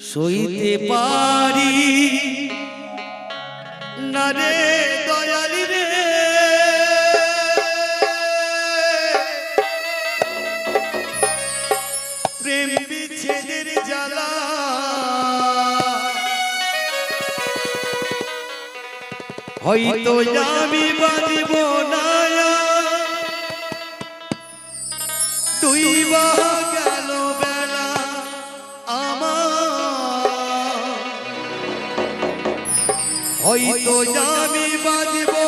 সইতে পারি। না রে দয়ালি রে। প্রেম বিচ্ছেদের জ্বালা। হয়তো যাবি বার হয়তো আমি বাজব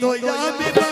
ભૈયા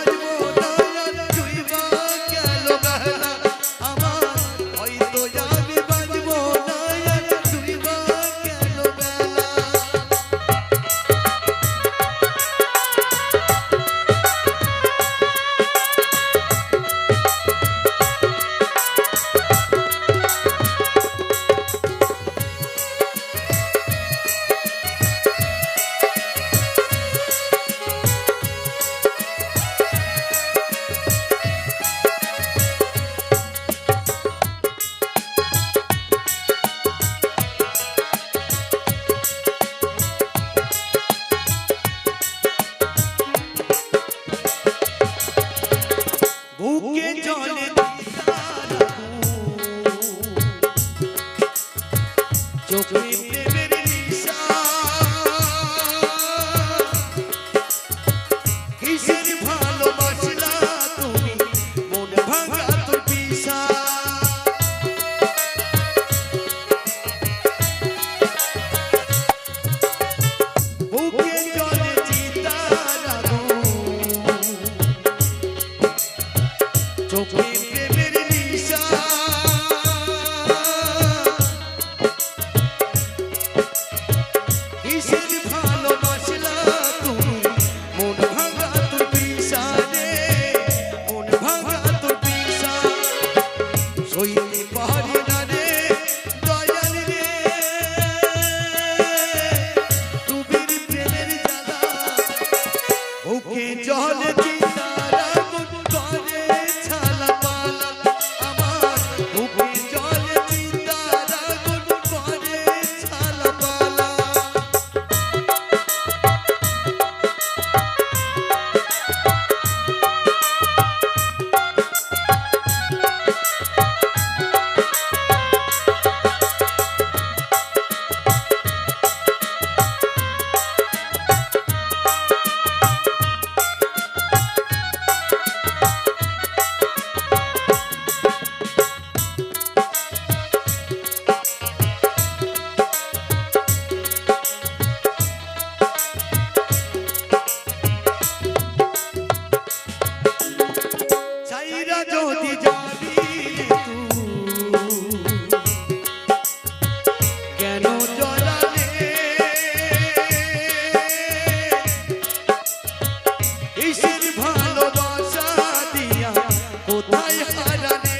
কোথায় হারালে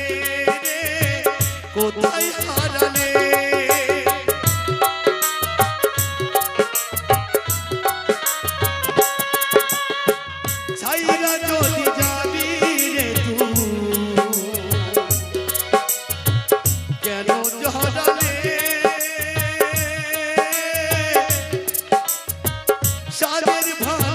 রে? কোথায় কেন সাদের ভাই